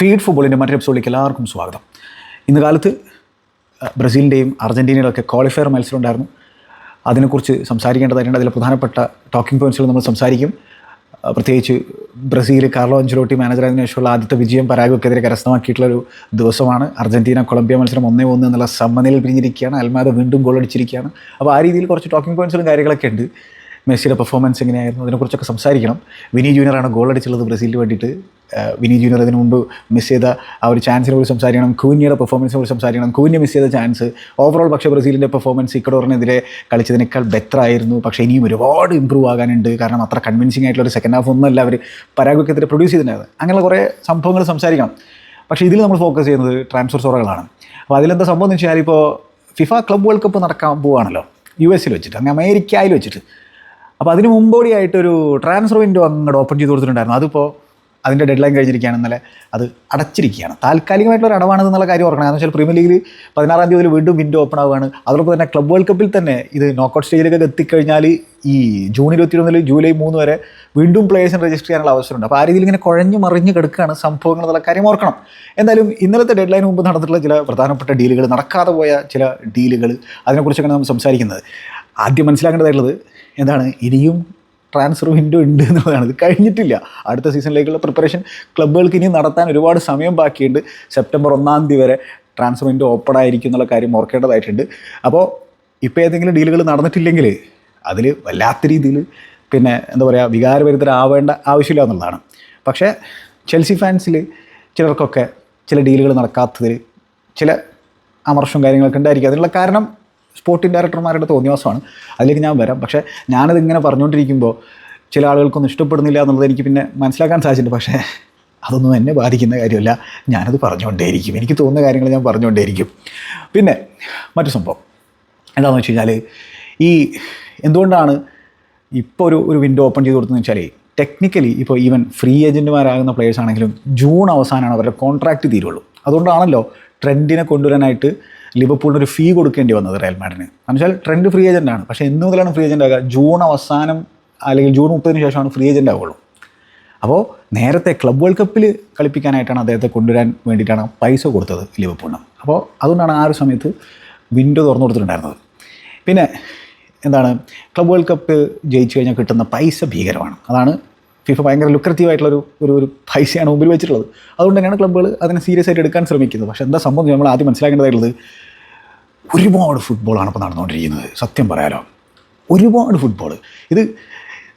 Feed ഫുട്ബോളിന്റെ മറ്റൊരു എപ്പിസോഡിലേക്ക് എല്ലാവർക്കും സ്വാഗതം. ഇന്ന് കാലത്ത് ബ്രസീലിന്റെയും അർജന്റീനയുടെ ഒക്കെ ക്വാളിഫയർ മത്സരം ഉണ്ടായിരുന്നു. അതിനെക്കുറിച്ച് സംസാരിക്കേണ്ടതായിട്ടുണ്ട്. അതിലെ പ്രധാനപ്പെട്ട ടോക്കിംഗ് പോയിൻസുകൾ നമ്മൾ സംസാരിക്കും. പ്രത്യേകിച്ച് ബ്രസീൽ കാർലോ അഞ്ചലോട്ടി മാനേജറായതിനു ശേഷമുള്ള ആദ്യത്തെ വിജയം പരാഗൊക്കെതിരെ കരസ്ഥമാക്കിയിട്ടുള്ള ഒരു ദിവസമാണ് അർജന്റീന കൊളംബിയ മത്സരം. ഒന്നേ ഒന്ന് എന്നുള്ള സമനിലയിൽ പിരിഞ്ഞിരിക്കുകയാണ്. അൽമാദ വീണ്ടും ഗോൾ അടിച്ചിരിക്കുകയാണ്. അപ്പോൾ ആ രീതിയിൽ കുറച്ച് ടോക്കിംഗ് പോയിൻസുകളും കാര്യങ്ങളൊക്കെ ഉണ്ട്. മെസ്സിയുടെ പെർഫോമൻസ് എങ്ങനെയായിരുന്നു? അതിനെക്കുറിച്ചൊക്കെ സംസാരിക്കണം. വിനി ജൂനിയറാണ് ഗോൾ അടിച്ചുള്ളത് ബ്രസീലിന് വേണ്ടിയിട്ട്. വിനി ജൂനിയർ അതിന് മുമ്പ് മിസ് ചെയ്ത ആ ഒരു ചാൻസിനെ കുറിച്ച് സംസാരിക്കണം. കൂനിയുടെ പെർഫോമൻസിനെ കുറിച്ച് സംസാരിക്കണം. കൂന്യ മിസ് ചെയ്ത ചാൻസ് ഓവറോൾ പക്ഷേ ബ്രസീലിന്റെ പെർഫോമൻസ് ഇക്കഡോറിനെതിരെ കളിച്ചതിനേക്കാൾ ബെറ്റർ ആയിരുന്നു. പക്ഷേ ഇനിയും ഒരുപാട് ഇമ്പ്രൂവ് ആകാനുണ്ട്. കാരണം അത്ര കൺവിൻസിംഗ് ആയിട്ടുള്ള ഒരു സെക്കൻഡ് ഹാഫ് ഒന്നുമല്ല അവർ പരാഗ്വയ്ക്കെതിരെ പ്രൊഡ്യൂസ് ചെയ്തിട്ടുണ്ടായത്. അങ്ങനെ കുറേ സംഭവങ്ങൾ സംസാരിക്കണം. പക്ഷേ ഇതിൽ നമ്മൾ ഫോക്കസ് ചെയ്യുന്നത് ട്രാൻസ്ഫർ സോറകളാണ് അപ്പോൾ അതിലെന്താ സംഭവം എന്ന് വെച്ചാൽ ഇപ്പോൾ ഫിഫ ക്ലബ് വേൾഡ് കപ്പ് നടക്കാൻ പോവുകയാണല്ലോ യു എസിൽ വെച്ചിട്ട് അങ്ങനെ അമേരിക്കയിൽ വെച്ചിട്ട്. അപ്പോൾ അതിന് മുമ്പോടിയായിട്ടൊരു ട്രാൻസ്ഫർ വിൻഡോ അങ്ങോട്ട് ഓപ്പൺ ചെയ്ത് കൊടുത്തിട്ടുണ്ടായിരുന്നു. അതിപ്പോൾ അതിന്റെ ഡെഡ് ലൈൻ കഴിഞ്ഞിരിക്കുകയാണ്. ഇന്നലെ അത് അടച്ചിരിക്കുകയാണ്. താൽക്കാലികമായിട്ടുള്ള ഒരു അടവാണ് എന്നുള്ള കാര്യം ഓർക്കണം. കാരണം വെച്ചാൽ പ്രീമിയർ ലീഗിൽ പതിനാറാം തീയതി വീണ്ടും വിൻഡോ ഓപ്പൺ ആവുകയാണ്. അതോടൊപ്പം തന്നെ ക്ലബ് വേൾഡ് കപ്പിൽ തന്നെ ഇത് നോക്കൗട്ട് സ്റ്റേജിലേക്ക് എത്തിക്കഴിഞ്ഞാൽ ഈ ജൂൺ ഇരുപത്തി മുതൽ ജൂലൈ മൂന്ന് വരെ വീണ്ടും പ്ലേയേഴ്സിന് രജിസ്റ്റർ ചെയ്യാനുള്ള അവസരമുണ്ട്. അപ്പോൾ ആ രീതിയിൽ ഇങ്ങനെ കുഴഞ്ഞു മറിഞ്ഞ് കിടക്കുകയാണ് സംഭവങ്ങൾ എന്നുള്ള കാര്യം ഓർക്കണം. എന്തായാലും ഇന്നലത്തെ ഡെഡ് ലൈൻ മുമ്പ് നടന്നിട്ടുള്ള ചില പ്രധാനപ്പെട്ട ഡീലുകൾ നടക്കാതെ പോയ ചില ഡീലുകൾ അതിനെക്കുറിച്ചൊക്കെയാണ് നമ്മൾ സംസാരിക്കുന്നത്. ആദ്യം മനസ്സിലാക്കേണ്ടതായിട്ടുള്ളത് എന്താണ്? ഇനിയും ട്രാൻസ്ഫർ വിൻഡോ ഉണ്ട് എന്നുള്ളതാണ്. ഇത് കഴിഞ്ഞിട്ടില്ല. അടുത്ത സീസണിലേക്കുള്ള പ്രിപ്പറേഷൻ ക്ലബ്ബുകൾക്ക് ഇനി നടത്താൻ ഒരുപാട് സമയം ബാക്കിയുണ്ട്. സെപ്റ്റംബർ ഒന്നാം തീയതി വരെ ട്രാൻസ്ഫർ വിൻഡോ ഓപ്പൺ ആയിരിക്കും എന്നുള്ള കാര്യം ഓർക്കേണ്ടതായിട്ടുണ്ട്. അപ്പോൾ ഇപ്പോൾ ഏതെങ്കിലും ഡീലുകൾ നടന്നിട്ടില്ലെങ്കിൽ അതിൽ വല്ലാത്ത രീതിയിൽ പിന്നെ എന്താ പറയുക വികാരഭരിതരാവേണ്ട ആവശ്യമില്ല എന്നുള്ളതാണ്. പക്ഷേ ചെൽസി ഫാൻസിൽ ചിലർക്കൊക്കെ ചില ഡീലുകൾ നടക്കാത്തതിൽ ചില അമർഷവും കാര്യങ്ങളൊക്കെ ഉണ്ടായിരിക്കും. അതിനുള്ള കാരണം സ്പോർട്ടിംഗ് ഡയറക്ടർമാരുടെ തോന്നിയവാസമാണ്. അതിലേക്ക് ഞാൻ വരാം. പക്ഷേ ഞാനത് ഇങ്ങനെ പറഞ്ഞുകൊണ്ടിരിക്കുമ്പോൾ ചില ആളുകൾക്കൊന്നും ഇഷ്ടപ്പെടുന്നില്ല എന്നുള്ളത് എനിക്ക് പിന്നെ മനസ്സിലാക്കാൻ സാധിച്ചിട്ടുണ്ട്. പക്ഷേ അതൊന്നും എന്നെ ബാധിക്കുന്ന കാര്യമല്ല. ഞാനത് പറഞ്ഞുകൊണ്ടേയിരിക്കും. എനിക്ക് തോന്നുന്ന കാര്യങ്ങൾ ഞാൻ പറഞ്ഞുകൊണ്ടേയിരിക്കും. പിന്നെ മറ്റു സംഭവം. എന്താണെന്ന് വെച്ച് കഴിഞ്ഞാൽ ഈ എന്തുകൊണ്ടാണ് ഇപ്പോൾ ഒരു ഒരു വിൻഡോ ഓപ്പൺ ചെയ്ത് കൊടുത്തതെന്ന് വെച്ചാൽ ടെക്നിക്കലി ഇപ്പോൾ ഈവൻ ഫ്രീ ഏജന്റുമാരാകുന്ന പ്ലേയേഴ്സ് ആണെങ്കിലും ജൂൺ അവസാനമാണ് അവരുടെ കോൺട്രാക്റ്റ് തീരുള്ളൂ. അതുകൊണ്ടാണല്ലോ ട്രെൻഡിനെ കൊണ്ടുവരാനായിട്ട് ലിവർപൂളിന് ഒരു ഫീ കൊടുക്കേണ്ടി വന്നത് റയൽ മാഡിന് എന്ന് വെച്ചാൽ ട്രെൻഡ് ഫ്രീ ഏജന്റാണ് പക്ഷേ എന്ന് മുതലാണ് ഫ്രീ ഏജന്റ് ആകുക ജൂൺ അവസാനം അല്ലെങ്കിൽ ജൂൺ മുപ്പതിന് ശേഷമാണ് ഫ്രീ ഏജന്റ് ആവുള്ളൂ അപ്പോൾ നേരത്തെ ക്ലബ് വേൾഡ് കപ്പിൽ കളിപ്പിക്കാനായിട്ടാണ് അദ്ദേഹത്തെ കൊണ്ടുവരാൻ വേണ്ടിയിട്ടാണ് പൈസ കൊടുത്തത് ലിവർപൂളിന്. അപ്പോൾ അതുകൊണ്ടാണ് ആ ഒരു സമയത്ത് വിൻഡോ തുറന്നു കൊടുത്തിട്ടുണ്ടായിരുന്നത്. പിന്നെ എന്താണ്? ക്ലബ് വേൾഡ് കപ്പ് ജയിച്ചു കഴിഞ്ഞാൽ കിട്ടുന്ന പൈസ ഭീകരമാണ്. അതാണ് ഫിഫ ഭയങ്കര ലുക്രറ്റീവ് ആയിട്ടുള്ള ഒരു ഒരു പൈസയാണ് മുമ്പിൽ വെച്ചിട്ടുള്ളത്. അതുകൊണ്ട് തന്നെയാണ് ക്ലബ്ബുകൾ അതിനെ സീരിയസ് ആയിട്ട് എടുക്കാൻ ശ്രമിക്കുന്നത്. പക്ഷേ എന്താ സംഭവം നമ്മൾ ആദ്യം മനസ്സിലാക്കേണ്ടതായിട്ടുള്ളത് ഒരുപാട് ഫുട്ബോളാണ് ഇപ്പോൾ നടന്നുകൊണ്ടിരിക്കുന്നത്. സത്യം പറയാലോ. ഒരുപാട് ഫുട്ബോൾ ഇത്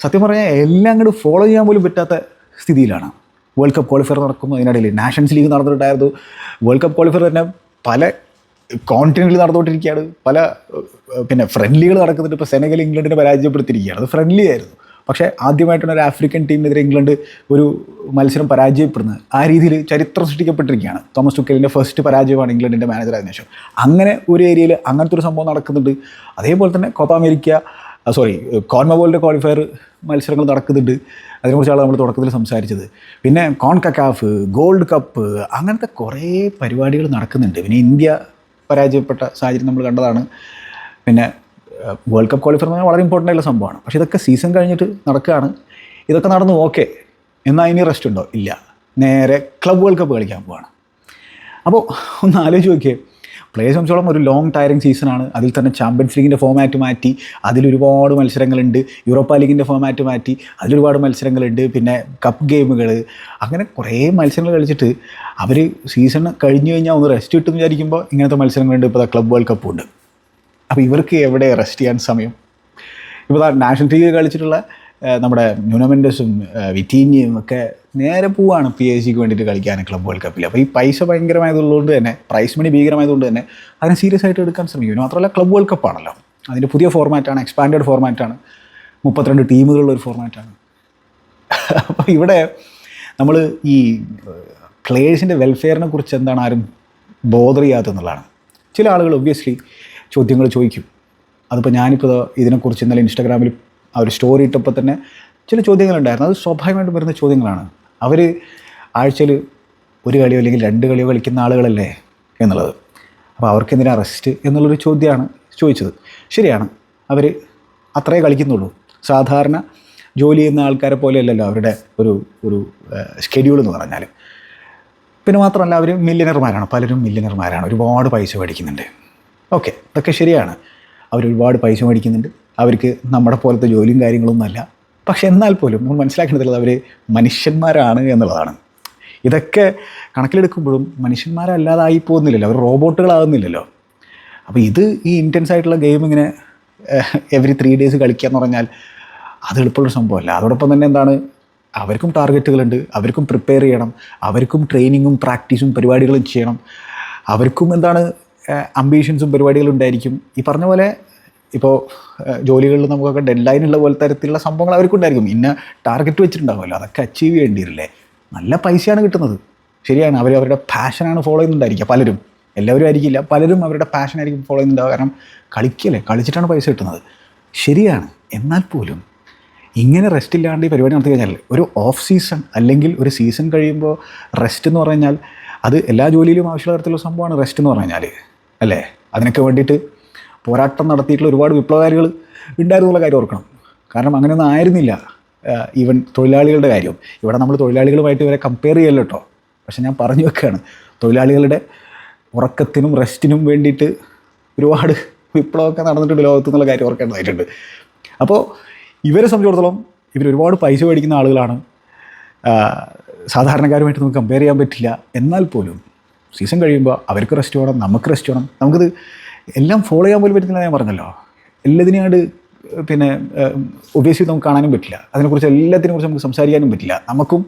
സത്യം പറഞ്ഞാൽ എല്ലാം അങ്ങോട്ട് ഫോളോ ചെയ്യാൻ പോലും പറ്റാത്ത സ്ഥിതിയിലാണ്. വേൾഡ് കപ്പ് ക്വാളിഫയർ നടക്കുന്നു അതിനിടയിൽ നാഷൻസ് ലീഗ് നടന്നിട്ടുണ്ടായിരുന്നു. വേൾഡ് കപ്പ് ക്വാളിഫയർ തന്നെ പല കോണ്ടിനെന്റിൽ നടന്നുകൊണ്ടിരിക്കുകയാണ്. പല പിന്നെ ഫ്രണ്ട്ലികൾ നടക്കുന്നുണ്ട്. ഇപ്പോൾ സെനഗൽ ഇംഗ്ലണ്ടിനെ പരാജയപ്പെടുത്തിയിരിക്കുകയാണ്. അത് ഫ്രണ്ട്ലി ആയിരുന്നു. പക്ഷേ ആദ്യമായിട്ടാണ് ഒരു ആഫ്രിക്കൻ ടീമിനെതിരെ ഇംഗ്ലണ്ട് ഒരു മത്സരം പരാജയപ്പെടുന്നത്. ആ രീതിയിൽ ചരിത്രം സൃഷ്ടിക്കപ്പെട്ടിരിക്കുകയാണ്. തോമസ് ടുക്കലിന്റെ ഫസ്റ്റ് പരാജയമാണ് ഇംഗ്ലണ്ടിന്റെ മാനേജർ ആയതിനു ശേഷം. അങ്ങനെ ഒരു ഏരിയയിൽ അങ്ങനത്തെ ഒരു സംഭവം നടക്കുന്നുണ്ട്. അതേപോലെ തന്നെ കോപ്പ അമേരിക്ക സോറി കോൺമബോളിന്റെ ക്വാളിഫയർ മത്സരങ്ങൾ നടക്കുന്നുണ്ട്. അതിനെക്കുറിച്ചാണ് നമ്മൾ തുടക്കത്തിൽ സംസാരിച്ചത്. പിന്നെ കോൺകക്കാഫ് ഗോൾഡ് കപ്പ് അങ്ങനത്തെ കുറേ പരിപാടികൾ നടക്കുന്നുണ്ട്. പിന്നെ ഇന്ത്യ പരാജയപ്പെട്ട സാഹചര്യം നമ്മൾ കണ്ടതാണ്. പിന്നെ വേൾഡ് കപ്പ് ക്വാളിഫയർ എന്ന് പറഞ്ഞാൽ വളരെ ഇമ്പോർട്ടന്റ് ആയിട്ടുള്ള സംഭവമാണ്. പക്ഷേ ഇതൊക്കെ സീസൺ കഴിഞ്ഞിട്ട് നടക്കുകയാണ്. ഇതൊക്കെ നടന്നു ഓക്കെ എന്നാൽ ഇനി റെസ്റ്റ് ഉണ്ടോ? ഇല്ല. നേരെ ക്ലബ് വേൾഡ് കപ്പ് കളിക്കാൻ പോവാണ്. അപ്പോൾ ഒന്ന് ആലോചിച്ച് നോക്കിയേ. പ്ലേയേഴ്സ് സംബന്ധിച്ചോളം ഒരു ലോങ് ടയറിങ് സീസണാണ് അതിൽ തന്നെ ചാമ്പ്യൻസ് ലീഗിന്റെ ഫോമാറ്റ് മാറ്റി അതിലൊരുപാട് മത്സരങ്ങളുണ്ട്. യൂറോപ്പ ലീഗിന്റെ ഫോമാറ്റ് മാറ്റി അതിലൊരുപാട് മത്സരങ്ങളുണ്ട്. പിന്നെ കപ്പ് ഗെയിമുകൾ അങ്ങനെ കുറേ മത്സരങ്ങൾ കളിച്ചിട്ട് അവർ സീസൺ കഴിഞ്ഞ് കഴിഞ്ഞാൽ ഒന്ന് റെസ്റ്റ് കിട്ടുമെന്ന് വിചാരിക്കുമ്പോൾ ഇങ്ങനത്തെ മത്സരങ്ങളുണ്ട്. ഇപ്പോൾ ക്ലബ് വേൾഡ് കപ്പ് ഉണ്ട്. അപ്പോൾ ഇവർക്ക് എവിടെ റെസ്റ്റ് ചെയ്യാൻ സമയം? ഇപ്പോൾ നാഷണൽ ടീമിൽ കളിച്ചിട്ടുള്ള നമ്മുടെ ന്യൂനമെൻഡസും വിറ്റീനിയും ഒക്കെ നേരെ പോവാണ് പി എസ് സിക്ക് വേണ്ടിയിട്ട് കളിക്കാൻ ക്ലബ് വേൾഡ് കപ്പിൽ അപ്പോൾ ഈ പൈസ ഭയങ്കരമായതുകൊണ്ട് തന്നെ പ്രൈസ് മണി ഭീകരമായതുകൊണ്ട് തന്നെ അതിനെ സീരിയസ് ആയിട്ട് എടുക്കാൻ ശ്രമിക്കും. മാത്രമല്ല ക്ലബ് വേൾഡ് കപ്പാണല്ലോ അതിന്റെ പുതിയ ഫോർമാറ്റാണ് എക്സ്പാൻഡഡ് ഫോർമാറ്റാണ് മുപ്പത്തിരണ്ട് ടീമുകളുള്ള ഒരു ഫോർമാറ്റാണ് അപ്പോൾ ഇവിടെ നമ്മൾ ഈ പ്ലേയേഴ്സിന്റെ വെൽഫെയറിനെ കുറിച്ച് എന്താണ് ആരും ബോധർ ചെയ്യാത്തതെന്നുള്ളതാണ് ചില ആളുകൾ ഒബ്വിയസ്ലി ചോദ്യങ്ങൾ ചോദിക്കും. അതിപ്പോൾ ഞാനിപ്പോൾ ഇതിനെക്കുറിച്ച് ഇന്നലെ ഇൻസ്റ്റാഗ്രാമിൽ ഒരു സ്റ്റോറി ഇട്ടപ്പോൾ തന്നെ ചില ചോദ്യങ്ങളുണ്ടായിരുന്നു. അത് സ്വാഭാവികമായിട്ടും വരുന്ന ചോദ്യങ്ങളാണ്. അവർ ആഴ്ചയിൽ ഒരു കളിയോ അല്ലെങ്കിൽ രണ്ട് കളിയോ കളിക്കുന്ന ആളുകളല്ലേ എന്നുള്ളത്. അപ്പോൾ അവർക്ക് അറസ്റ്റ് റെസ്റ്റ് എന്നുള്ളൊരു ചോദ്യമാണ് ചോദിച്ചത്. ശരിയാണ്. അവർ അത്രേ കളിക്കുന്നുള്ളൂ. സാധാരണ ജോലി ചെയ്യുന്ന ആൾക്കാരെ പോലെയല്ലല്ലോ അവരുടെ ഒരു ഒരു ഷെഡ്യൂൾ എന്ന് പറഞ്ഞാൽ പിന്നെ മാത്രമല്ല അവർ മില്യനർമാരാണ് പലരും മില്യനർമാരാണ് ഒരുപാട് പൈസ മേടിക്കുന്നുണ്ട്. ഓക്കെ ഇതൊക്കെ ശരിയാണ്. അവർ ഒരുപാട് പൈസ മേടിക്കുന്നുണ്ട്. അവർക്ക് നമ്മുടെ പോലത്തെ ജോലിയും കാര്യങ്ങളൊന്നും അല്ല പക്ഷെ എന്നാൽ പോലും നമ്മൾ മനസ്സിലാക്കേണ്ടതുള്ളത് അവർ മനുഷ്യന്മാരാണ് എന്നുള്ളതാണ്. ഇതൊക്കെ കണക്കിലെടുക്കുമ്പോഴും മനുഷ്യന്മാരല്ലാതായി പോകുന്നില്ലല്ലോ. അവർ റോബോട്ടുകളാകുന്നില്ലല്ലോ. അപ്പോൾ ഇത് ഈ ഇന്റൻസ് ആയിട്ടുള്ള ഗെയിം ഇങ്ങനെ എവറി ത്രീ ഡേയ്സ് കളിക്കുക എന്ന് പറഞ്ഞാൽ അത് എളുപ്പമുള്ള സംഭവമല്ല. അതോടൊപ്പം തന്നെ എന്താണ്? അവർക്കും ടാർഗറ്റുകളുണ്ട് അവർക്കും പ്രിപ്പയർ ചെയ്യണം. അവർക്കും ട്രെയിനിങ്ങും പ്രാക്ടീസും പരിപാടികളും ചെയ്യണം. അവർക്കും എന്താണ്? അംബീഷൻസും പരിപാടികളും ഉണ്ടായിരിക്കും. ഈ പറഞ്ഞ പോലെ ഇപ്പോൾ ജോലികളിൽ നമുക്കൊക്കെ ഡെഡ് ഉള്ള പോലെ തരത്തിലുള്ള സംഭവങ്ങൾ അവർക്കുണ്ടായിരിക്കും. ഇന്ന ടാർഗറ്റ് വെച്ചിട്ടുണ്ടാകുമല്ലോ അതൊക്കെ അച്ചീവ് ചെയ്യേണ്ടിയില്ലേ നല്ല പൈസയാണ് കിട്ടുന്നത്. ശരിയാണ് അവർ അവരുടെ പാഷനാണ് ഫോളോ ചെയ്യുന്നുണ്ടായിരിക്കുക പലരും. എല്ലാവരും ആയിരിക്കില്ല പലരും അവരുടെ പാഷനായിരിക്കും ഫോളോ ചെയ്യുന്നുണ്ടാവുക. കാരണം കളിക്കല്ലേ കളിച്ചിട്ടാണ് പൈസ കിട്ടുന്നത്. ശരിയാണ് എന്നാൽ പോലും ഇങ്ങനെ റെസ്റ്റ് ഇല്ലാണ്ട് ഈ പരിപാടി നടത്തി കഴിഞ്ഞാൽ ഒരു ഓഫ് സീസൺ അല്ലെങ്കിൽ ഒരു സീസൺ കഴിയുമ്പോൾ റെസ്റ്റ് എന്ന് പറഞ്ഞാൽ അത് എല്ലാ ജോലിയിലും ആവശ്യമുള്ള തരത്തിലുള്ള സംഭവമാണ് റെസ്റ്റ് എന്ന് പറഞ്ഞു കഴിഞ്ഞാൽ അല്ലേ? അതിനൊക്കെ വേണ്ടിയിട്ട് പോരാട്ടം നടത്തിയിട്ടുള്ള ഒരുപാട് വിപ്ലവകാരികൾ ഉണ്ടായിരുന്നുള്ള കാര്യം ഓർക്കണം. കാരണം അങ്ങനെയൊന്നും ആയിരുന്നില്ല ഈവൻ തൊഴിലാളികളുടെ കാര്യം. ഇവിടെ നമ്മൾ തൊഴിലാളികളുമായിട്ട് ഇവരെ കമ്പയർ ചെയ്യല്ലോ കേട്ടോ പക്ഷെ ഞാൻ പറഞ്ഞു വെക്കുകയാണ് തൊഴിലാളികളുടെ ഉറക്കത്തിനും റെസ്റ്റിനും വേണ്ടിയിട്ട് ഒരുപാട് വിപ്ലവമൊക്കെ നടന്നിട്ടുണ്ട് ലോകത്ത് എന്നുള്ള കാര്യം ഓർക്കേണ്ടതായിട്ടുണ്ട്. അപ്പോൾ ഇവരെ സംബന്ധിച്ചിടത്തോളം ഇവർ ഒരുപാട് പൈസ മേടിക്കുന്ന ആളുകളാണ്. സാധാരണക്കാരുമായിട്ട് നമുക്ക് കമ്പയർ ചെയ്യാൻ പറ്റില്ല. എന്നാൽ പോലും സീസൺ കഴിയുമ്പോൾ അവർക്ക് റെസ്റ്റ് വേണം നമുക്ക് റെസ്റ്റ് വേണം. നമുക്കിത് എല്ലാം ഫോളോ ചെയ്യാൻ പോലും പറ്റുന്നില്ല ഞാൻ പറഞ്ഞല്ലോ. എല്ലാത്തിനെയാണ്ട് പിന്നെ ഒബിയസ്ലി നമുക്ക് കാണാനും പറ്റില്ല. അതിനെക്കുറിച്ച് എല്ലാത്തിനെ കുറിച്ച് നമുക്ക് സംസാരിക്കാനും പറ്റില്ല. നമുക്കും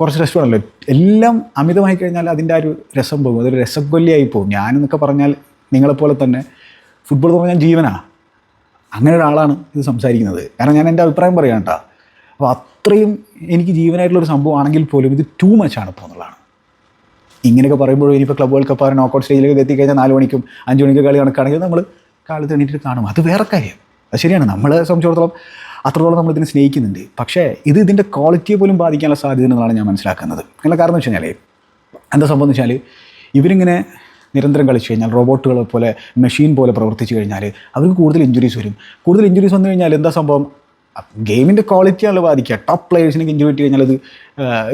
കുറച്ച് വേണമല്ലോ. എല്ലാം അമിതമായി കഴിഞ്ഞാൽ അതിന്റെ ആ ഒരു രസം പോകും. അതൊരു രസക്കൊല്ലിയായി പോകും. ഞാനെന്നൊക്കെ പറഞ്ഞാൽ നിങ്ങളെപ്പോലെ തന്നെ ഫുട്ബോൾ എന്ന് പറഞ്ഞാൽ ജീവനാണ് അങ്ങനെ ഒരാളാണ് ഇത് സംസാരിക്കുന്നത്. കാരണം ഞാൻ എന്റെ അഭിപ്രായം പറയാം കേട്ടോ. അപ്പോൾ അത്രയും എനിക്ക് ജീവനായിട്ടുള്ളൊരു സംഭവമാണെങ്കിൽ പോലും ഇത് ടൂ മച്ചാണ് ഇപ്പോൾ എന്നുള്ളതാണ്. ഇങ്ങനെയൊക്കെ പറയുമ്പോഴും ഇനിയിപ്പോൾ ക്ലബ് വേൾഡ് കപ്പ് നോക്കൗട്ട് സ്റ്റേജിലേക്ക് എത്തിക്കഴിഞ്ഞാൽ നാല് മണിക്കും അഞ്ച് മണിക്കും കളി കണക്കാണെങ്കിൽ നമ്മൾ കാലത്ത് എണീറ്റിട്ട് കാണും. അത് വേറെ കാര്യം. അത് ശരിയാണ്. നമ്മളെ സംബന്ധിച്ചിടത്തോളം അത്രത്തോളം നമ്മൾ ഇതിനെ സ്നേഹിക്കുന്നുണ്ട്. പക്ഷേ ഇത് ഇതിന്റെ ക്വാളിറ്റിയെ പോലും ബാധിക്കാനുള്ള സാധ്യത എന്നുള്ളതാണ് ഞാൻ മനസ്സിലാക്കുന്നത്. അതിനുള്ള കാരണം എന്ന് വെച്ച് കഴിഞ്ഞാൽ എന്താ സംഭവം എന്ന് വെച്ചാൽ ഇവരിങ്ങനെ നിരന്തരം കളിച്ചു കഴിഞ്ഞാൽ റോബോട്ടുകളെ പോലെ മെഷീൻ പോലെ പ്രവർത്തിച്ചു കഴിഞ്ഞാൽ അവർക്ക് കൂടുതൽ ഇഞ്ചുറീസ് വരും. കൂടുതൽ ഇഞ്ചുറീസ് വന്നു കഴിഞ്ഞാൽ എന്താ സംഭവം? ഗെയിമിന്റെ ക്വാളിറ്റിയാണല്ലോ ബാധിക്കുക. ടോപ്പ് പ്ലേയേഴ്സിനൊക്കെ ഇഞ്ചുറി പറ്റി കഴിഞ്ഞാൽ അത്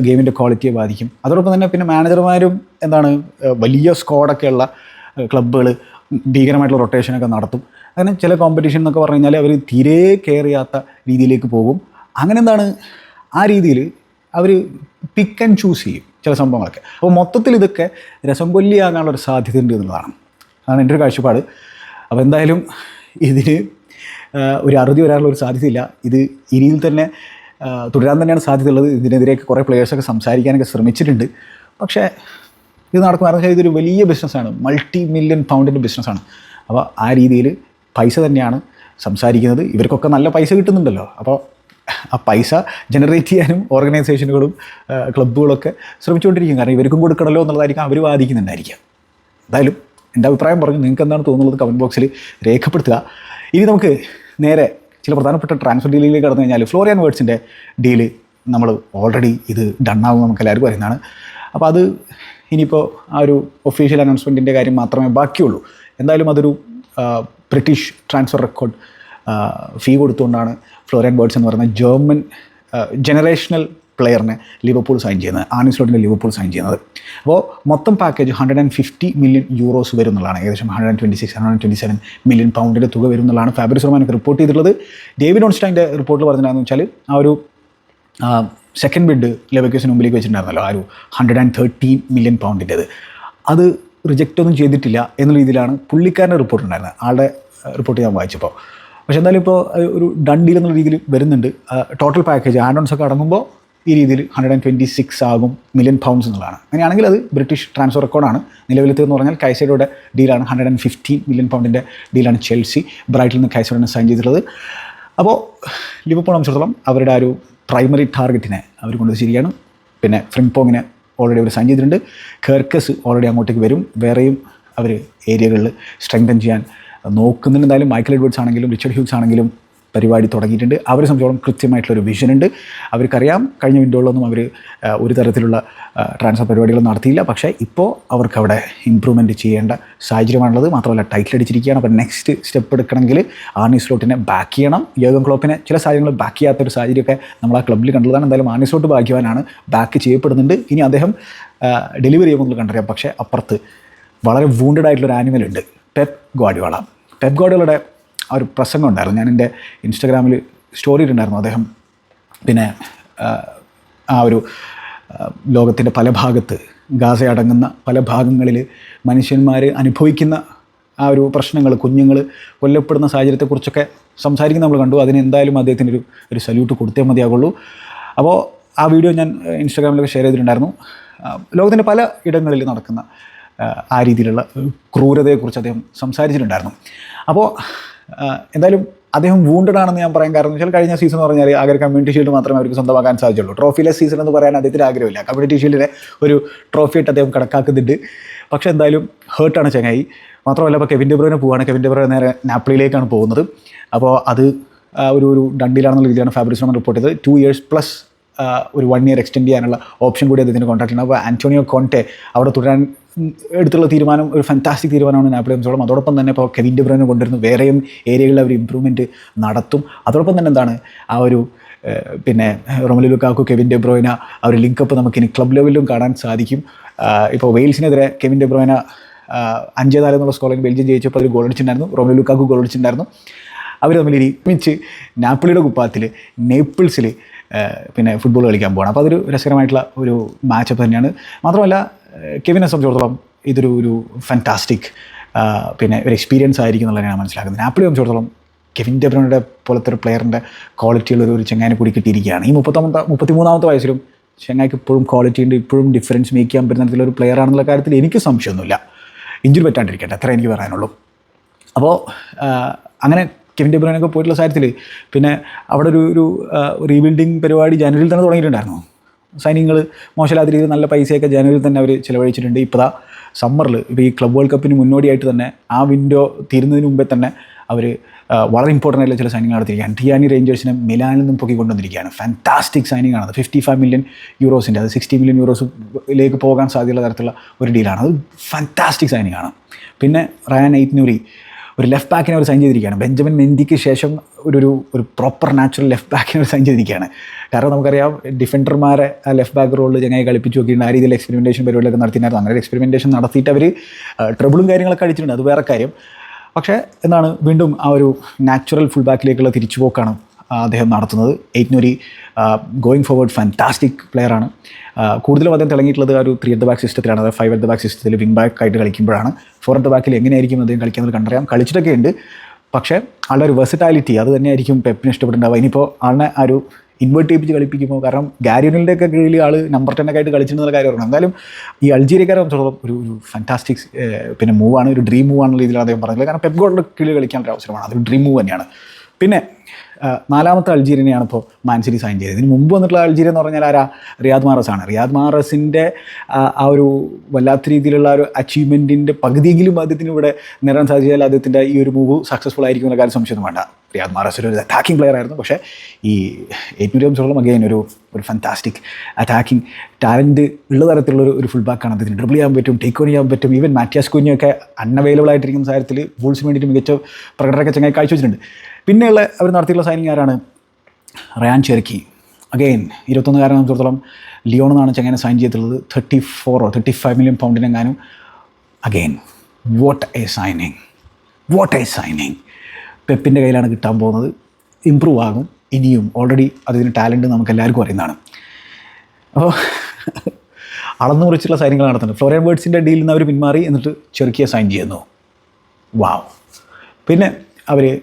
ഗെയിമിന്റെ ക്വാളിറ്റിയെ ബാധിക്കും. അതോടൊപ്പം തന്നെ പിന്നെ മാനേജർമാരും എന്താണ് വലിയ സ്കോഡൊക്കെ ഉള്ള ക്ലബ്ബുകൾ ഭീകരമായിട്ടുള്ള റൊട്ടേഷനൊക്കെ നടത്തും. അങ്ങനെ ചില കോമ്പറ്റീഷൻ എന്നൊക്കെ പറഞ്ഞു കഴിഞ്ഞാൽ അവർ തീരെ കെയർ ചെയ്യാത്ത രീതിയിലേക്ക് പോകും. അങ്ങനെ എന്താണ് ആ രീതിയിൽ അവർ പിക്ക് ആൻഡ് ചൂസ് ചെയ്യും ചില സംഭവങ്ങളൊക്കെ. അപ്പോൾ മൊത്തത്തിൽ ഇതൊക്കെ രസം കൊല്ലിയാകാനുള്ള ഒരു സാധ്യത ഉണ്ട് എന്നുള്ളതാണ്. അതാണ് എന്റെ ഒരു കാഴ്ചപ്പാട്. അപ്പോൾ എന്തായാലും ഇതിന് ഒരു അറുതി വരാനുള്ള ഒരു സാധ്യതയില്ല. ഇത് ഇനിയും തന്നെ തുടരാൻ തന്നെയാണ് സാധ്യതയുള്ളത്. ഇതിനെതിരെയൊക്കെ കുറേ പ്ലേയേഴ്സൊക്കെ സംസാരിക്കാനൊക്കെ ശ്രമിച്ചിട്ടുണ്ട്. പക്ഷേ ഇത് നടക്കും കാരണം വെച്ചാൽ ഇതൊരു വലിയ ബിസിനസ്സാണ് മൾട്ടി മില്യൺ പൗണ്ടിന്റെ ബിസിനസ്സാണ് അപ്പോൾ ആ രീതിയിൽ പൈസ തന്നെയാണ് സംസാരിക്കുന്നത്. ഇവർക്കൊക്കെ നല്ല പൈസ കിട്ടുന്നുണ്ടല്ലോ. അപ്പോൾ ആ പൈസ ജനറേറ്റ് ചെയ്യാനും ഓർഗനൈസേഷനുകളും ക്ലബ്ബുകളൊക്കെ ശ്രമിച്ചുകൊണ്ടിരിക്കും. കാരണം ഇവർക്കും കൊടുക്കണമല്ലോ എന്നുള്ളതായിരിക്കും അവർ വാദിക്കുന്നുണ്ടായിരിക്കാം. എന്തായാലും എന്റെ അഭിപ്രായം പറഞ്ഞു. നിങ്ങൾക്ക് എന്താണ് തോന്നുന്നത്? കമന്റ് ബോക്സിൽ രേഖപ്പെടുത്തുക. ഇനി നമുക്ക് നേരെ ചില പ്രധാനപ്പെട്ട ട്രാൻസ്ഫർ ഡീലിലേക്ക് കടന്നു കഴിഞ്ഞാൽ ഫ്ലോറിയൻ വേർഡ്സിന്റെ ഡീൽ നമ്മൾ ഓൾറെഡി ഇത് ഡണ്ണാവും നമുക്ക് എല്ലാവർക്കും അറിയുന്നതാണ്. അപ്പോൾ അത് ഇനിയിപ്പോൾ ആ ഒരു ഒഫീഷ്യൽ അനൗൺസ്മെന്റിന്റെ കാര്യം മാത്രമേ ബാക്കിയുള്ളൂ. എന്തായാലും അതൊരു ബ്രിട്ടീഷ് ട്രാൻസ്ഫർ റെക്കോർഡ് ഫീ കൊടുത്തുകൊണ്ടാണ് ഫ്ലോറിയൻ ബേർഡ്സ് എന്ന് പറയുന്ന ജർമ്മൻ ജനറേഷണൽ പ്ലെയറിനെ ലിവർപൂൾ സൈൻ ചെയ്യുന്നത് ആനിസ്ലോട്ടിന്റെ ലിവർപൂൾ സൈൻ ചെയ്യുന്നത്. അപ്പോൾ മൊത്തം package hundred and fifty million euros വരും എന്നുള്ളതാണ് ഏകദേശം hundred and twenty six hundred twenty seven million പൗണ്ടിന്റെ തുക വരും എന്നുള്ളതാണ് ഫാബ്രിസ് റോമാനൊക്കെ റിപ്പോർട്ട് ചെയ്തിട്ടുള്ളത്. ഡേവിഡ് ഓൺസ്റ്റൈന്റെ റിപ്പോർട്ടിൽ പറഞ്ഞിട്ടുണ്ടെന്ന് വെച്ചാൽ ആ ഒരു സെക്കൻഡ് ബിഡ് ലെവക്കേസിന് മുമ്പിലേക്ക് വെച്ചിട്ടുണ്ടായിരുന്നല്ലോ. ആ ഒരു ഹൺഡ്രഡ് ആൻഡ് തേർട്ടീൻ മില്യൺ പൗണ്ടിന്റെത് അത് റിജക്റ്റ് ഒന്നും ചെയ്തിട്ടില്ല എന്ന രീതിയിലാണ് പുള്ളിക്കാരന്റെ റിപ്പോർട്ട് ഉണ്ടായിരുന്നത്. ആളുടെ റിപ്പോർട്ട് ഞാൻ വായിച്ചപ്പോൾ. പക്ഷേ എന്തായാലും ഇപ്പോൾ ഒരു ഡൺ ഡീൽ എന്നുള്ള രീതിയിൽ വരുന്നുണ്ട്. ടോട്ടൽ പാക്കേജ് ആഡ് ഓൺസ് ഒക്കെ അടങ്ങുമ്പോൾ ഈ രീതിയിൽ ഹൺഡ്രഡ് ആൻഡ് ട്വന്റി സിക്സ് ആകും മില്യൺ പൗണ്ട്സ് എന്നുള്ളതാണ്. അങ്ങനെയാണെങ്കിൽ അത് ബ്രിട്ടീഷ് ട്രാൻസ്ഫർ റെക്കോർഡാണ് നിലവിലത്തെ എന്ന് പറഞ്ഞാൽ കൈസൈഡോടെ ഡീലാണ് ഹൺഡ്രഡ് ആൻഡ് ഫിഫ്റ്റീൻ മില്യൺ പൗണ്ടിന്റെ ഡീലാണ് ചെൽസി. ബ്രൈറ്റിൽ നിന്ന് കൈസൈഡിനെ സൈൻ ചെയ്തിട്ടുള്ളത്. അപ്പോൾ ലിവർപൂൾ സംബന്ധിച്ചിടത്തോളം അവരുടെ ആ ഒരു പ്രൈമറി ടാർഗറ്റിനെ അവർ കൊണ്ടുവച്ചിരിക്കുകയാണ് പിന്നെ ഫ്രിംപോങ്ങിനെ ഓൾറെഡി അവർ സൈൻ ചെയ്തിട്ടുണ്ട്. കെർക്കസ് ഓൾറെഡി അങ്ങോട്ടേക്ക് വരും. വേറെയും അവർ ഏരിയകളിൽ സ്ട്രെങ്തൻ ചെയ്യാൻ നോക്കുന്നുണ്ട്. മൈക്കിൾ എഡ്വേർഡ്സ് ആണെങ്കിലും റിച്ചർഡ് ഹ്യൂസ് ആണെങ്കിലും പരിപാടി തുടങ്ങിയിട്ടുണ്ട്. അവരെ സംബന്ധിച്ചോളം കൃത്യമായിട്ടുള്ളൊരു വിഷൻ ഉണ്ട്. അവർക്കറിയാം കഴിഞ്ഞ വിൻഡോകളിലൊന്നും അവർ ഒരു തരത്തിലുള്ള ട്രാൻസ്ഫർ പരിപാടികളൊന്നും നടത്തിയില്ല. പക്ഷേ ഇപ്പോൾ അവർക്ക് അവിടെ ഇമ്പ്രൂവ്മെന്റ് ചെയ്യേണ്ട സാഹചര്യമാണുള്ളത്. മാത്രമല്ല ടൈറ്റിൽ അടിച്ചിരിക്കുകയാണ്. അപ്പോൾ നെക്സ്റ്റ് സ്റ്റെപ്പ് എടുക്കണമെങ്കിൽ ആർണി സ്ലോട്ടിനെ ബാക്ക് ചെയ്യണം. യോഗം ക്ലോപ്പിനെ ചില സാഹചര്യങ്ങൾ ബാക്ക് ചെയ്യാത്തൊരു സാഹചര്യമൊക്കെ നമ്മൾ ആ ക്ലബ്ബിൽ കണ്ടതാണ് എന്തായാലും ആർണി സ്ലോട്ട് ഭാഗ്യവാനാണ് ബാക്ക് ചെയ്യപ്പെടുന്നുണ്ട്. ഇനി അദ്ദേഹം ഡെലിവറി ചെയ്യുമ്പോൾ നമുക്ക് കണ്ടറിയാം. പക്ഷേ അപ്പുറത്ത് വളരെ വൂണ്ടഡ് ആയിട്ടുള്ളൊരു ആനിമൽ ഉണ്ട്. പെപ് ഗോഡിയോള പെപ് ഗോഡിയോളയുടെ ആ ഒരു പ്രസംഗം ഉണ്ടായിരുന്നു. ഞാൻ എന്റെ ഇൻസ്റ്റഗ്രാമിൽ സ്റ്റോറി ഇട്ടുണ്ടായിരുന്നു അദ്ദേഹം. പിന്നെ ആ, ഒരു ലോകത്തിന്റെ പല ഭാഗത്ത് ഗാസ അടങ്ങുന്ന പല ഭാഗങ്ങളിൽ മനുഷ്യന്മാർ അനുഭവിക്കുന്ന ആ ഒരു പ്രശ്നങ്ങൾ കുഞ്ഞുങ്ങൾ കൊല്ലപ്പെടുന്ന സാഹചര്യത്തെക്കുറിച്ചൊക്കെ സംസാരിക്കുന്ന നമ്മൾ കണ്ടു. അതിന് എന്തായാലും അദ്ദേഹത്തിന് ഒരു ഒരു സല്യൂട്ട് കൊടുത്തേ മതിയാകുള്ളൂ അപ്പോൾ ആ വീഡിയോ ഞാൻ ഇൻസ്റ്റാഗ്രാമിലൊക്കെ ഷെയർ ചെയ്തിട്ടുണ്ടായിരുന്നു. ലോകത്തിന്റെ പല ഇടങ്ങളിൽ നടക്കുന്ന ആ, രീതിയിലുള്ള ക്രൂരതയെക്കുറിച്ച് അദ്ദേഹം സംസാരിച്ചിട്ടുണ്ടായിരുന്നു. അപ്പോൾ എന്തായാലും അദ്ദേഹം വൂണ്ടഡ് ആണെന്ന് ഞാൻ പറയാൻ കാരണം വെച്ചാൽ കഴിഞ്ഞ സീസൺ എന്ന് പറഞ്ഞാൽ ആകെ കമ്മ്യൂണിറ്റി ഷീൽഡ് മാത്രമേ അവർക്ക് സ്വന്തമാക്കാൻ സാധിച്ചുള്ളൂ. ട്രോഫിയിലെ സീസൺ എന്ന് പറയാൻ അദ്ദേഹത്തിന് ആഗ്രഹമില്ല. കമ്മ്യൂണിറ്റി ഷീൽഡിനെ ഒരു ട്രോഫിയായിട്ട് അദ്ദേഹം കണക്കാക്കുന്നുണ്ട്. പക്ഷേ എന്തായാലും ഹേർട്ടാണ് ചങ്ങായി. മാത്രമല്ല ഇപ്പോൾ കെവിൻ ഡെബ്രോയിനെ പോവുകയാണ് കെവിൻ ഡെബ്രോയിൻ നേരെ നാപ്പിളിയിലേക്കാണ് പോകുന്നത്. അപ്പോൾ അത് ഒരു ഒരു ഡണ്ടിലാണെന്നുള്ള രീതിയിലാണ് ഫാബ്രിസ് റോമൻ റിപ്പോർട്ട് ചെയ്തത്. ടു ഇയേഴ്സ് പ്ലസ് ഒരു വൺ ഇയർ എക്സ്റ്റെൻഡ് ചെയ്യാനുള്ള ഓപ്ഷൻ കൂടി അദ്ദേഹത്തിന്റെ കോൺട്രാക്റ്റ് ഉണ്ട് അപ്പോൾ ആന്റോണിയോ കോണ്ടെ അവിടെ തുടരാൻ എടുത്തുള്ള തീരുമാനം ഒരു ഫാന്റാസ്റ്റിക് തീരുമാനമാണ് നാപ്പിളെ സംബന്ധിച്ചോളം അതോടൊപ്പം തന്നെ ഇപ്പോൾ കെവിൻ ഡെബ്രോയിനെ കൊണ്ടുവരുന്നു. വേറെയും ഏരിയകളിൽ അവർ ഇമ്പ്രൂവ്മെന്റ് നടത്തും. അതോടൊപ്പം തന്നെ എന്താണ് ആ ഒരു പിന്നെ റൊമലി ലുക്കാക്കു കെവിൻ ഡെബ്രോയിന ആ ഒരു ലിങ്കപ്പ് നമുക്കിനി ക്ലബ് ലെവലിലും കാണാൻ സാധിക്കും. ഇപ്പോൾ വെയിൽസിനെതിരെ കെവിൻ ഡെബ്രോയിന അഞ്ച് നാല് എന്നുള്ള സ്കോറിൽ ബെൽജിയം ജയിച്ചപ്പോൾ അതിൽ ഗോൾ അടിച്ചിട്ടുണ്ടായിരുന്നു. റൊമലി ലുക്കാക്കു ഗോൾ അടിച്ചിട്ടുണ്ടായിരുന്നു. അവർ തമ്മിൽ ഒരുമിച്ച് നാപ്പിളിയുടെ കുപ്പാത്തിൽ നേപ്പിൾസിൽ പിന്നെ ഫുട്ബോൾ കളിക്കാൻ പോകണം അപ്പോൾ അതൊരു രസകരമായിട്ടുള്ള ഒരു മാച്ചപ്പ് തന്നെയാണ്. മാത്രമല്ല കെവിനെ സംബന്ധിച്ചിടത്തോളം ഇതൊരു ഒരു ഫാന്റാസ്റ്റിക് പിന്നെ ഒരു എക്സ്പീരിയൻസ് ആയിരിക്കും എന്നുള്ളത് ഞാൻ മനസ്സിലാക്കുന്നത്. ആപ്പിളി സംബന്ധിച്ചിടത്തോളം കെവിൻ ഡെബ്രോയുടെ പോലത്തെ ഒരു പ്ലെയറിന്റെ ക്വാളിറ്റിയുള്ള ഒരു ചെങ്ങാനെ കൂടി കിട്ടിയിരിക്കുകയാണ്. ഈ മുപ്പത്തൊമ്പത്തെ മുപ്പത്തിമൂന്നാമത്തെ വയസ്സിലും ചെങ്ങായിക്ക് ഇപ്പോഴും ക്വാളിറ്റി ഉണ്ട് ഇപ്പോഴും ഡിഫറൻസ് മേക്ക് ചെയ്യാൻ പറ്റുന്ന തരത്തിലൊരു പ്ലെയർ ആണെന്നുള്ള കാര്യത്തിൽ എനിക്ക് സംശയമൊന്നുമില്ല. ഇഞ്ചുറി പറ്റാണ്ടിരിക്കട്ടെ അത്ര എനിക്ക് പറയാനുള്ളൂ. അപ്പോൾ അങ്ങനെ കെവിൻ ഡെബ്രോനൊക്കെ പോയിട്ടുള്ള സാഹചര്യത്തിൽ പിന്നെ അവിടെ ഒരു ഒരു റീബിൽഡിങ് പരിപാടി ജനുവരിയിൽ തന്നെ തുടങ്ങിയിട്ടുണ്ടായിരുന്നു? സൈനികങ്ങൾ മോശമില്ലാത്ത രീതിയിൽ നല്ല പൈസയൊക്കെ ജനുവരിയിൽ തന്നെ അവർ ചിലവഴിച്ചിട്ടുണ്ട്. ഇപ്പോൾ സമ്മറിൽ ഇപ്പോൾ ഈ ക്ലബ് വേൾഡ് കപ്പിന് മുന്നോടിയായിട്ട് തന്നെ ആ വിൻഡോ തീരുന്നതിന് മുമ്പേ തന്നെ അവർ വളരെ ഇമ്പോർട്ടന്റ് ആയിട്ടുള്ള ചില സൈനിങ് നടത്തിയിരിക്കുകയാണ്. ടിയാനി റേഞ്ചേഴ്സിനെ മിലാനിൽ നിന്നും പൊക്കി കൊണ്ടുവന്നിരിക്കുകയാണ് ഫാന്റാസ്റ്റിക് സൈനിങ് ആണ് ഫിഫ്റ്റി ഫൈവ് മില്യൺ യൂറോസിന്റെ അത് സിക്സ്റ്റി മില്യൺ യൂറോസിലേക്ക് പോകാൻ സാധ്യതയുള്ള തരത്തിലുള്ള ഒരു ഡീലാണ് അത് ഫാന്റാസ്റ്റിക് സൈനിങ് ആണ് പിന്നെ റയാൻ എയ്റ്റ്നൂരി ഒരു ലെഫ്റ്റ് ബാക്കിനെ അവർ സൈൻ ചെയ്തിരിക്കുകയാണ്. ബെഞ്ചമിൻ മെന്തിക്ക് ശേഷം ഒരു ഒരു ഒരു പ്രോപ്പർ നാച്ചുറൽ ലെഫ്റ്റ് ബാക്കിനെ അവർ സൈൻ ചെയ്തിരിക്കുകയാണ്. കാരണം നമുക്കറിയാം ഡിഫൻഡർമാരെ ആ ലെഫ്റ്റ് ബാക്ക് റോളിൽ ചങ്ങായി കളിപ്പിച്ച് നോക്കിയിട്ട് ആ രീതിയിൽ എക്സ്പെരിമെന്റേഷൻ പരിപാടികളൊക്കെ നടത്തിയിട്ടുണ്ടായിരുന്നു. അങ്ങനെ എക്സ്പെരിമെന്റേഷൻ നടത്തിയിട്ട് അവർ ട്രബിളും കാര്യങ്ങളൊക്കെ അടിച്ചിട്ടുണ്ട്. അത് വേറെ കാര്യം. പക്ഷേ എന്താണ് വീണ്ടും ആ ഒരു നാച്ചുറൽ ഫുൾ ബാക്കിലേക്കുള്ള തിരിച്ചുപോക്കാണ്. അദ്ദേഹം നടത്തുന്നത്. എയ്റ്റ്നൂരി ഗോയിങ് ഫോർവേഡ് ഫാന്റാസ്റ്റിക് പ്ലെയറാണ് കൂടുതലും അദ്ദേഹം തിളങ്ങിയിട്ടുള്ളത് ആ ഒരു ത്രീ അറ്റ് ബാക്ക് സിസ്റ്റത്തിലാണ് അതായത് ഫൈവ് അറ്റ് ബാക്ക് സിസ്റ്റത്തിൽ വിങ് ബാക്ക് ആയിട്ട് കളിക്കുമ്പോഴാണ്. ഫോർ അറ്റ് ബാക്കിൽ എങ്ങനെയായിരിക്കും അദ്ദേഹം കളിക്കുന്നത് കണ്ടറിയാം. കളിച്ചിട്ടൊക്കെ ഉണ്ട്. പക്ഷേ ആളുടെ ഒരു വെർസറ്റാലിറ്റി അത് തന്നെയായിരിക്കും പെപ്പിന് ഇഷ്ടപ്പെട്ടുണ്ടാവുക ഇനിയിപ്പോൾ ആളിനെ ആ ഒരു ഇൻവേർട്ട് ചെയ്യിപ്പിച്ച് കളിപ്പിക്കുമ്പോൾ കാരണം ഗാരിയനിന്റെ ഒക്കെ കീഴിൽ ആൾ നമ്പർ ടെന്നൊക്കെ ആയിട്ട് കളിച്ചിട്ടുള്ള കാര്യം എന്തായാലും ഈ അൾജീരിയക്കാരെ സംബന്ധിച്ചിടത്തോളം ഒരു ഒരു ഫാന്റാസ്റ്റിക് പിന്നെ മൂവാണ് ഒരു ഡ്രീം മൂവ് ആണെന്ന രീതിയിലാണ് അദ്ദേഹം പറഞ്ഞത്. കാരണം പെപ്പ് ഗോളിന്റെ കീഴിൽ കളിക്കാനുള്ള അവസരമാണ്. അതൊരു ഡ്രീം മൂവ് തന്നെയാണ്. പിന്നെ നാലാമത്തെ അൾജീരിയനെയാണ് ഇപ്പോൾ മാൻസിറ്റി സൈൻ ചെയ്തത്. ഇതിന് മുമ്പ് വന്നിട്ടുള്ള അൾജീരിയ എന്ന് പറഞ്ഞാൽ ആരാ? റിയാദ് മാറസ് ആണ്. റിയാദ് മാറസിന്റെ ആ ഒരു വല്ലാത്ത രീതിയിലുള്ള ഒരു അച്ചീവ്മെന്റിന്റെ പകുതിയെങ്കിലും അദ്ദേഹത്തിന് ഇവിടെ നേടാൻ സാധിച്ചാൽ അദ്ദേഹത്തിന്റെ ഈ ഒരു മൂവ് സക്സസ്ഫുൾ ആയിരിക്കും എന്ന കാര്യം സംശയമൊന്നും വേണ്ട. റിയാദ് മാറസ് ഒരു അറ്റാക്കിംഗ് പ്ലെയർ ആയിരുന്നു. പക്ഷേ ഈ സംബന്ധിച്ചോളം അഗൈൻ ഒരു ഒരു ഫാന്റാസ്റ്റിക് അറ്റാക്കിംഗ് ടാലന്റ് ഉള്ള തരത്തിലുള്ള ഒരു ഫുൾ ബാക്കാണ് അദ്ദേഹത്തിന്. ഡ്രിബിൾ ചെയ്യാൻ പറ്റും ടേക്ക് ഓൺ ചെയ്യാൻ പറ്റും. ഈവൻ മാറ്റിയാസ് കുഞ്ഞൊക്കെ അൺഅവൈലബിൾ ആയിട്ടിരിക്കുന്ന സാഹചര്യത്തിൽ വൂൾസിന് വേണ്ടിയിട്ട് മികച്ച പ്രകടനമൊക്കെ ചങ്ങായി കാഴ്ചവെച്ചിട്ടുണ്ട്. പിന്നെയുള്ള അവർ നടത്തിയിട്ടുള്ള സൈനിങ് ആരാണ്? റയാൻ ചെറുക്കി. അഗെയിൻ ഇരുപത്തൊന്നുകാരനെ സംബന്ധിച്ചിടത്തോളം ലിയോൺ എന്നാണ് ചങ്ങനെ സൈൻ ചെയ്തിട്ടുള്ളത്. തേർട്ടി ഫോറോ thirty five million പൗണ്ടിനെങ്ങാനും. Again what a signing what a signing പെപ്പിന്റെ കയ്യിലാണ് കിട്ടാൻ പോകുന്നത്. ഇമ്പ്രൂവ് ആകും. ഇനിയും ഓൾറെഡി അതിന് ടാലന്റ് നമുക്ക് എല്ലാവർക്കും അറിയുന്നതാണ്. അപ്പോൾ അളന്നു കുറിച്ചുള്ള സൈനികൾ നടത്തുന്നുണ്ട്. ഫ്ലോറിയൻ വേർഡ്സിന്റെ ഡീലിൽ നിന്ന് അവർ പിന്മാറി എന്നിട്ട് ചെറുക്കിയെ സൈൻ ചെയ്യുന്നു. വാവ് പിന്നെ അവർ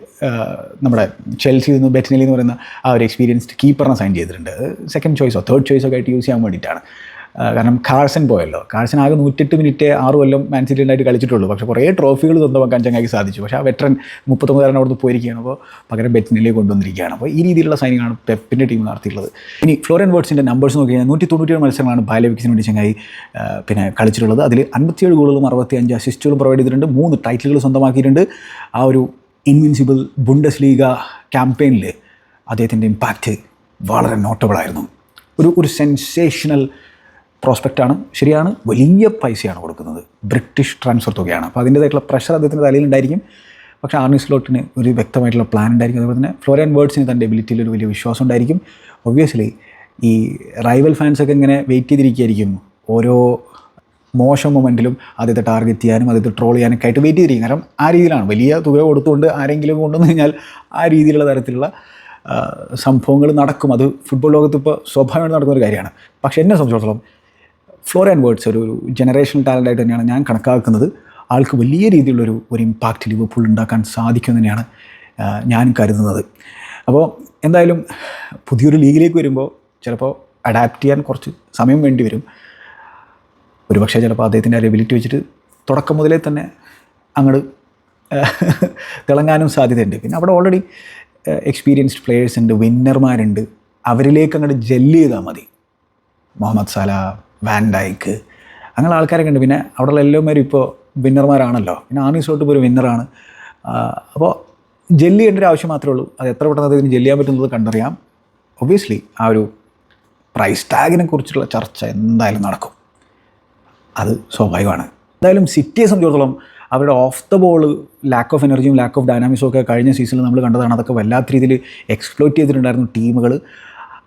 നമ്മുടെ ചെൽസിയിൽ നിന്ന് ബെറ്റിനലി എന്ന് പറയുന്ന ആ ഒരു എക്സ്പീരിയൻസ്ഡ് കീപ്പറിനെ സൈൻ ചെയ്തിട്ടുണ്ട്. സെക്കൻഡ് ചോയ്സോ തേർഡ് ചോയ്സോ ഒക്കെ ആയിട്ട് യൂസ് ചെയ്യാൻ വേണ്ടിയിട്ടാണ്. കാരണം കാഴ്സൺ പോയല്ലോ. കാഴ്സൺ ആകെ നൂറ്റെട്ട് മിനിറ്റ് ആറ് കൊല്ലം മാൻ സിറ്റിയിലായിട്ട് കളിച്ചിട്ടുള്ളൂ. പക്ഷേ കുറേ ട്രോഫികൾ സ്വന്തമാക്കാൻ ചങ്ങായിക്ക് സാധിച്ചു. പക്ഷേ ആ വെറ്ററൻ മുപ്പത്തൊമ്പതുകാരൻ അവിടുന്ന് പോയിരിക്കുകയാണ്. അപ്പോൾ പകരം ബെറ്റിനിലേക്ക് കൊണ്ടുവന്നിരിക്കുകയാണ്. അപ്പോൾ ഈ രീതിയിലുള്ള സൈനിങ്ങാണ് പെപ്പിന്റെ ടീം നടത്തിയിട്ടുള്ളത്. ഇനി ഫ്ലോറൻ വേർഡ്സിന്റെ നമ്പേഴ്സ് നോക്കി കഴിഞ്ഞാൽ നൂറ്റി തൊണ്ണൂറ്റിയേഴ് മത്സരങ്ങളാണ് ബാലവിക്സിന് വേണ്ടി ചങ്ങായി പിന്നെ കളിച്ചിട്ടുള്ളത്. അതിൽ അൻപത്തിയേഴ് ഗോളുകളും അറുപത്തി അഞ്ച് അസിസ്റ്റുകളും പ്രൊവൈഡ് ചെയ്തിട്ടുണ്ട്. മൂന്ന് ടൈറ്റിലുകൾ സ്വന്തമാക്കിയിട്ടുണ്ട്. ആ ഒരു ഇൻവിൻസിബിൾ ബുണ്ടസ് ലീഗ ക്യാമ്പയിനിൽ അദ്ദേഹത്തിന്റെ ഇമ്പാക്റ്റ് വളരെ നോട്ടബിളായിരുന്നു ഒരു ഒരു സെൻസേഷണൽ പ്രോസ്പെക്റ്റാണ് ശരിയാണ് വലിയ പൈസയാണ് കൊടുക്കുന്നത്. ബ്രിട്ടീഷ് ട്രാൻസ്ഫർ തുകയാണ്. അപ്പോൾ അതിന്റേതായിട്ടുള്ള പ്രഷർ അദ്ദേഹത്തിന്റെ തലയിൽ ഉണ്ടായിരിക്കും. പക്ഷേ ആർണി സ്ലോട്ടിന് ഒരു വ്യക്തമായിട്ടുള്ള പ്ലാൻ ഉണ്ടായിരിക്കും. അതുപോലെ തന്നെ ഫ്ലോറിയൻ വേർഡ്സിന് തന്റെ എബിലിറ്റിയിൽ ഒരു വലിയ വിശ്വാസം ഉണ്ടായിരിക്കും. ഒബ്വിയസ്ലി ഈ റൈവൽ ഫാൻസൊക്കെ ഇങ്ങനെ വെയിറ്റ് ചെയ്തിരിക്കുകയായിരിക്കും. ഓരോ മോശം മൊമെന്റിലും ആദ്യത്തെ ടാർഗറ്റ് ചെയ്യാനും ആദ്യത്തെ ട്രോൾ ചെയ്യാനൊക്കെ ആയിട്ട് വെയിറ്റ് ചെയ്തിരിക്കും. കാരണം ആ രീതിയിലാണ്. വലിയ തുക കൊടുത്തുകൊണ്ട് ആരെങ്കിലും കൊണ്ടുവന്നു കഴിഞ്ഞാൽ ആ രീതിയിലുള്ള തരത്തിലുള്ള സംഭവങ്ങൾ നടക്കും. അത് ഫുട്ബോൾ ലോകത്ത് ഇപ്പോൾ സ്വാഭാവികമായിട്ട് നടക്കുന്ന ഒരു കാര്യമാണ്. പക്ഷേ എന്നെ സംബന്ധിച്ചിടത്തോളം ഫ്ലോറിയൻ വേർഡ്സ് ഒരു ഒരു ജനറേഷണൽ ടാലന്റ് ആയിട്ട് തന്നെയാണ് ഞാൻ കണക്കാക്കുന്നത്. ആൾക്ക് വലിയ രീതിയിലുള്ളൊരു ഒരു ഇമ്പാക്റ്റ് ലിവർപൂൾ ഉണ്ടാക്കാൻ സാധിക്കും തന്നെയാണ് ഞാൻ കരുതുന്നത്. അപ്പോൾ എന്തായാലും പുതിയൊരു ലീഗിലേക്ക് വരുമ്പോൾ ചിലപ്പോൾ അഡാപ്റ്റ് ചെയ്യാൻ കുറച്ച് സമയം വേണ്ടി വരും. ഒരുപക്ഷെ ചിലപ്പോൾ അദ്ദേഹത്തിന്റെ ആ വെച്ചിട്ട് തുടക്കം മുതലേ തന്നെ അങ്ങോട്ട് തിളങ്ങാനും സാധ്യതയുണ്ട്. പിന്നെ അവിടെ ഓൾറെഡി എക്സ്പീരിയൻസ്ഡ് പ്ലെയേഴ്സ് ഉണ്ട് വിന്നർമാരുണ്ട് അവരിലേക്ക് അങ്ങോട്ട് ജെല്ല് ചെയ്താൽ മതി. മുഹമ്മദ് സല വാൻ ഡൈക്ക് അങ്ങനെ ആൾക്കാരൊക്കെ ഉണ്ട്. പിന്നെ അവിടെയുള്ള എല്ലാവരും ഇപ്പോൾ വിന്നർമാരാണല്ലോ പിന്നെ ആർമി സോട്ട് ഒരു വിന്നറാണ് അപ്പോൾ ജെല്ല് ചെയ്യേണ്ട ഒരു ആവശ്യം മാത്രമേ ഉള്ളൂ. അത് എത്ര പെട്ടെന്ന് അതിന് ജെല്ല് ചെയ്യാൻ പറ്റുന്നത് കണ്ടറിയാം. ഒബ്വിയസ്ലി ആ ഒരു പ്രൈസ് ടാഗിനെ കുറിച്ചുള്ള ചർച്ച എന്തായാലും നടക്കും. അത് സ്വാഭാവികമാണ്. എന്തായാലും സിറ്റിയെ സംബന്ധിച്ചിടത്തോളം അവരുടെ off the ball lack of എനർജിയും ലാക്ക് ഓഫ് ഡൈനാമിക്സും ഒക്കെ കഴിഞ്ഞ സീസണിൽ നമ്മൾ കണ്ടതാണ്. അതൊക്കെ വല്ലാത്ത രീതിയിൽ എക്സ്പ്ലോയിറ്റ് ചെയ്തിട്ടുണ്ടായിരുന്നു ടീമുകൾ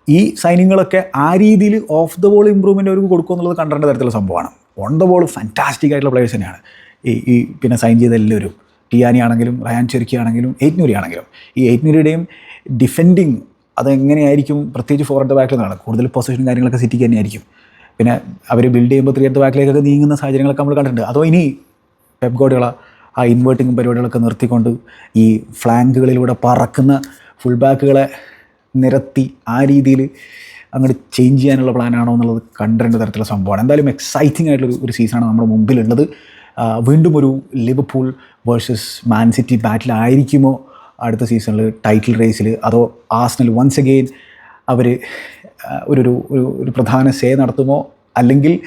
ഈ സൈനിങ്ങുകളൊക്കെ ആ രീതിയിൽ ഓഫ് ദ ബോൾ ഇമ്പ്രൂവ്മെന്റ് അവർക്ക് കൊടുക്കുക എന്നുള്ളത് കണ്ടേണ്ട തരത്തിലുള്ള സംഭവമാണ്. ഓൺ ദ ബോൾ ഫാന്റാസ്റ്റിക് ആയിട്ടുള്ള പ്ലേയേഴ്സ് തന്നെയാണ്. ഈ ഈ പിന്നെ സൈൻ ചെയ്ത എല്ലാവരും. ടിയാനി ആണെങ്കിലും റയാൻ ചെറുക്കി ആണെങ്കിലും എയ്റ്റ് ന്യൂരി ആണെങ്കിലും. ഈ എയ്റ്റ് ന്യൂരിയുടെയും ഡിഫെൻഡിങ് അതെങ്ങനെയായിരിക്കും? പ്രത്യേകിച്ച് ഫോർ അറ്റ് ബാക്കിൽ നിന്നാണ് കൂടുതൽ പൊസിഷനും കാര്യങ്ങളൊക്കെ സിറ്റിക്ക് തന്നെയായിരിക്കും. പിന്നെ അവർ ബിൽഡ് ചെയ്യുമ്പോൾ ത്രീ അറ്റ് ബാക്കിലേക്കൊക്കെ നീങ്ങുന്ന സാഹചര്യങ്ങളൊക്കെ നമ്മൾ കണ്ടിട്ടുണ്ട്. അതോ ഇനി ഗോഡികള ആ ഇൻവേർട്ടിങ് പരിപാടികളൊക്കെ നിർത്തിക്കൊണ്ട് ഈ ഫ്ലാങ്കുകളിലൂടെ പറക്കുന്ന ഫുൾ ബാക്കുകളെ നിരത്തി ആ രീതിയിൽ അങ്ങോട്ട് ചേഞ്ച് ചെയ്യാനുള്ള പ്ലാനാണോ എന്നുള്ളത് കണ്ടേണ്ട തരത്തിലുള്ള സംഭവമാണ്. എന്തായാലും എക്സൈറ്റിംഗ് ആയിട്ടുള്ള ഒരു സീസണാണ് നമ്മുടെ മുമ്പിലുള്ളത്. വീണ്ടും ഒരു ലിവർപൂൾ വേഴ്സസ് മാൻ സിറ്റി ബാറ്റിലായിരിക്കുമോ അടുത്ത സീസണിൽ ടൈറ്റിൽ റേസിൽ അതോ ആസ്നൽ വൺസ് അഗെയിൻ അവർ ഒരു ഒരു ഒരു പ്രധാന സേ നടത്തുമോ? അല്ലെങ്കിൽ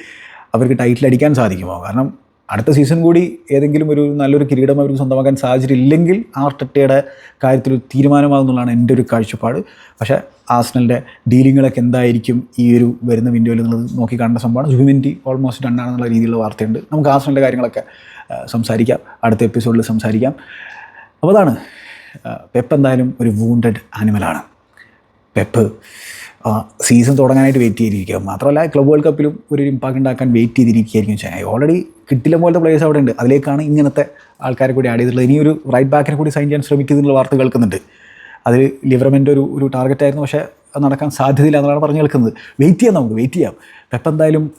അവർക്ക് ടൈറ്റിൽ അടിക്കാൻ സാധിക്കുമോ? കാരണം അടുത്ത സീസൺ കൂടി ഏതെങ്കിലും ഒരു നല്ലൊരു കിരീടം അവർക്ക് സ്വന്തമാക്കാൻ സാഹചര്യം ഇല്ലെങ്കിൽ ആർട്ടറ്റയുടെ കാര്യത്തിൽ ഒരു തീരുമാനമാകുന്നുള്ളതാണ് എന്റെ ഒരു കാഴ്ചപ്പാട്. പക്ഷേ ആസ്നലിന്റെ ഡീലിങ്ങുകളൊക്കെ എന്തായിരിക്കും ഈ ഒരു വരുന്ന വിൻഡോയിൽ നിങ്ങൾ നോക്കി കാണേണ്ട സംഭവമാണ്. ഹ്യൂമിനിറ്റി ഓൾമോസ്റ്റ് രണ്ടാണെന്നുള്ള രീതിയിലുള്ള വാർത്തയുണ്ട്. നമുക്ക് ആസ്നലിന്റെ കാര്യങ്ങളൊക്കെ സംസാരിക്കാം. അടുത്ത എപ്പിസോഡിൽ സംസാരിക്കാം. അപ്പോൾ അതാണ് പെപ്പ് എന്തായാലും ഒരു വൂണ്ടഡ് ആനിമലാണ് പെപ്പ് സീസൺ തുടങ്ങാനായിട്ട് വെയിറ്റ് ചെയ്തിരിക്കുക മാത്രമല്ല ക്ലബ് വേൾഡ് കപ്പിലും ഒരു ഇമ്പാക്ട് ഉണ്ടാക്കാൻ വെയിറ്റ് ചെയ്തിരിക്കുകയായിരിക്കും ചെന്നൈ ഓൾറെഡി കിട്ടില്ല പോലത്തെ പ്ലേയേഴ്സ് അവിടെ ഉണ്ട്. അതിലേക്കാണ് ഇങ്ങനത്തെ ആൾക്കാരെ കൂടി ആഡ് ചെയ്തിട്ടുള്ളത്. ഇനി ഒരു റൈറ്റ് ബാക്കിനെ കൂടി സൈൻ ചെയ്യാൻ ശ്രമിക്കുന്നുള്ള വാർത്ത കേൾക്കുന്നുണ്ട്. അതിൽ ലിവറമെന്റെ ഒരു ഒരു ടാർഗറ്റ് ആയിരുന്നു. പക്ഷേ നടക്കാൻ സാധ്യതയില്ല എന്നാണ് പറഞ്ഞു കേൾക്കുന്നത്. വെയിറ്റ് ചെയ്യാം നമുക്ക് വെയിറ്റ് ചെയ്യാം. പെപ്പ് എന്തായാലും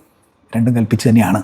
രണ്ടും കൽപ്പിച്ച് തന്നെയാണ്.